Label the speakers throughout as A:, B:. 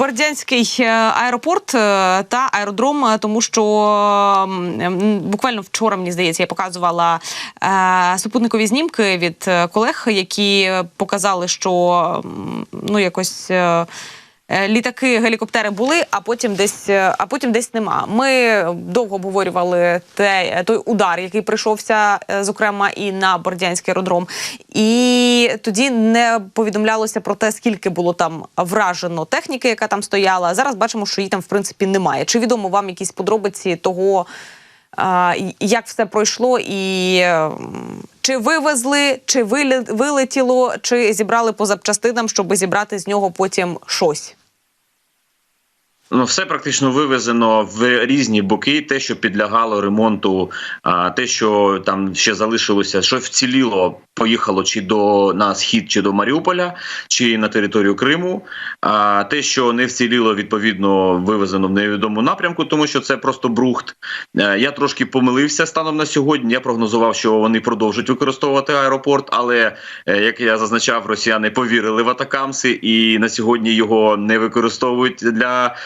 A: Бердянський е, аеропорт е, та аеродром, е, тому що буквально вчора, мені здається, я показувала супутникові знімки від колег, які показали, що ну якось. Е, Літаки, гелікоптери були, а потім десь, е, а потім десь нема. Ми довго обговорювали те, той удар, який прийшовся, е, зокрема, і на Бордянський аеродром. І тоді не повідомлялося про те, скільки було там вражено техніки, яка там стояла. Зараз бачимо, що її там в принципі немає. Чи відомо вам якісь подробиці того, як все пройшло, і чи вивезли, чи вилетіло, чи зібрали по запчастинам, щоб зібрати з нього потім щось?
B: Ну, все практично вивезено в різні боки. Те, що підлягало ремонту, а те, що там ще залишилося, що вціліло, поїхало чи до на схід, чи до Маріуполя, чи на територію Криму. А те, що не вціліло, відповідно вивезено в невідому напрямку, тому що це просто брухт. Е, Я трошки помилився станом на сьогодні. Я прогнозував, що вони продовжать використовувати аеропорт, але е, як я зазначав, росіяни повірили в атакамси і на сьогодні його не використовують для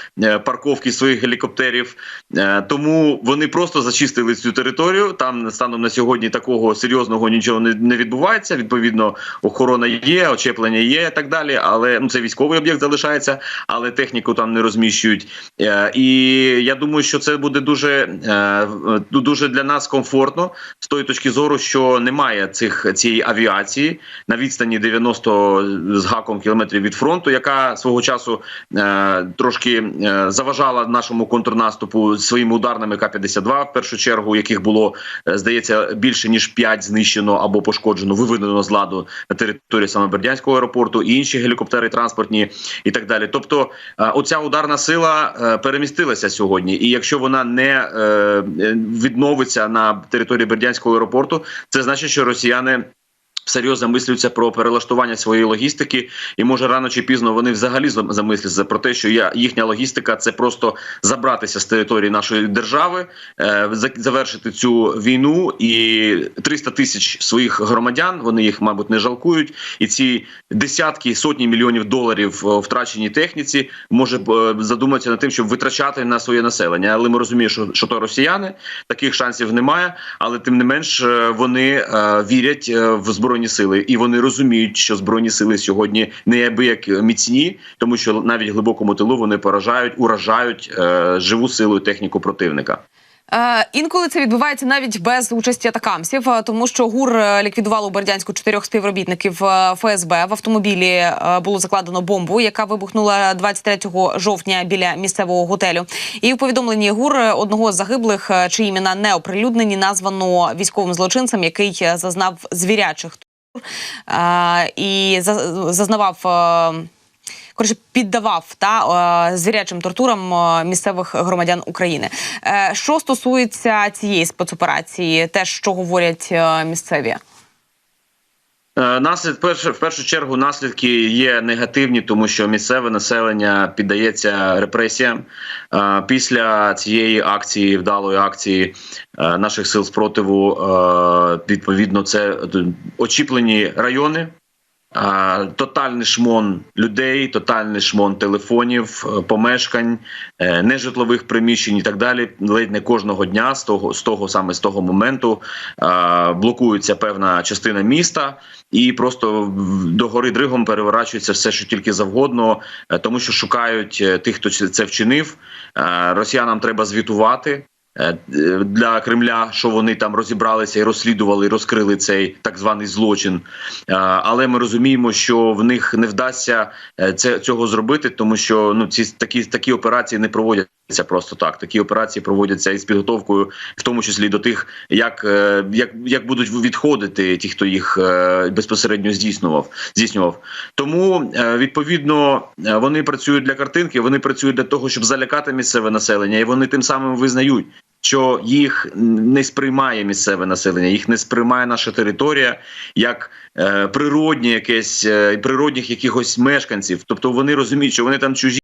B: парковки своїх гелікоптерів. Е, Тому вони просто зачистили цю територію. Там станом на сьогодні такого серйозного нічого не, відбувається. Відповідно, охорона є, очеплення є, і так далі. Але ну це військовий об'єкт залишається, але техніку там не розміщують. Е, І я думаю, що це буде дуже, е, дуже для нас комфортно з тої точки зору, що немає цих цієї авіації на відстані 90 з гаком кілометрів від фронту, яка свого часу е, трошки е, заважала нашому контрнаступу своїми ударними К-52, в першу чергу, яких було е, здається більше ніж 5 знищено або пошкоджено, виведено з ладу на території саме Бердянського аеропорту, і інші гелікоптери транспортні і так далі. Тобто, е, оця ударна сила е, перемістилася сьогодні, і якщо вона не е, е, відновиться на території Бердянського аеропорту, це значить, що росіяни. Всерйоз замислюються про перелаштування своєї логістики, і може рано чи пізно вони взагалі зам- замисляться про те, що я їхня логістика це просто забратися з території нашої держави, е, завершити цю війну і 300 тисяч своїх громадян. Вони їх, мабуть, не жалкують. І ці десятки сотні мільйонів доларів е, втраченій техніці може е, задуматися над тим, щоб витрачати на своє населення. Але ми розуміємо, що, що то росіяни таких шансів немає. Але тим не менш е, вони е, вірять в збройні сили, і вони розуміють, що збройні сили сьогодні неабияк міцні, тому що навіть глибокому тилу вони поражають, уражають е, живу силу і техніку противника.
A: Е, інколи це відбувається навіть без участі атакамсів, е, тому що ГУР е, ліквідувало у Бердянську чотирьох співробітників ФСБ. В автомобілі було закладено бомбу, яка вибухнула 23 жовтня біля місцевого готелю. І в повідомленні ГУР одного з загиблих, чиї імена не оприлюднені, названо військовим злочинцем, який зазнав звірячих і за- зазнавав. е, Коротше, піддавав та е, звірячим тортурам е, місцевих громадян України. Що стосується цієї спецоперації, те, що говорять місцеві.
B: Е, Наслід перше в першу чергу наслідки є негативні, тому що місцеве населення піддається репресіям. Е, Після цієї акції, вдалої акції е, наших сил спротиву, відповідно, це очіплені райони. Тотальний шмон людей, тотальний шмон телефонів, е, помешкань, е, нежитлових приміщень і так далі. Ледь не кожного дня з того, з того саме з того моменту е, блокується певна частина міста, і просто до гори дригом переворачується все, що тільки завгодно, тому що шукають тих, хто це вчинив. Росіянам треба звітувати. Е, Для Кремля, що вони там розібралися і розслідували, і розкрили цей так званий злочин. Е, Але ми розуміємо, що в них не вдасться е, це цього зробити, тому що ну ці такі такі операції не проводяться просто так. Такі операції проводяться із підготовкою, в тому числі до тих, як, як, як будуть відходити ті, хто їх безпосередньо здійснював. Здійснював. Тому відповідно вони працюють для картинки, вони працюють для того, щоб залякати місцеве населення, і вони тим самим визнають. Що їх не сприймає місцеве населення, їх не сприймає наша територія як е, природні якесь е, природних якихось мешканців. Тобто вони розуміють, що вони там чужі.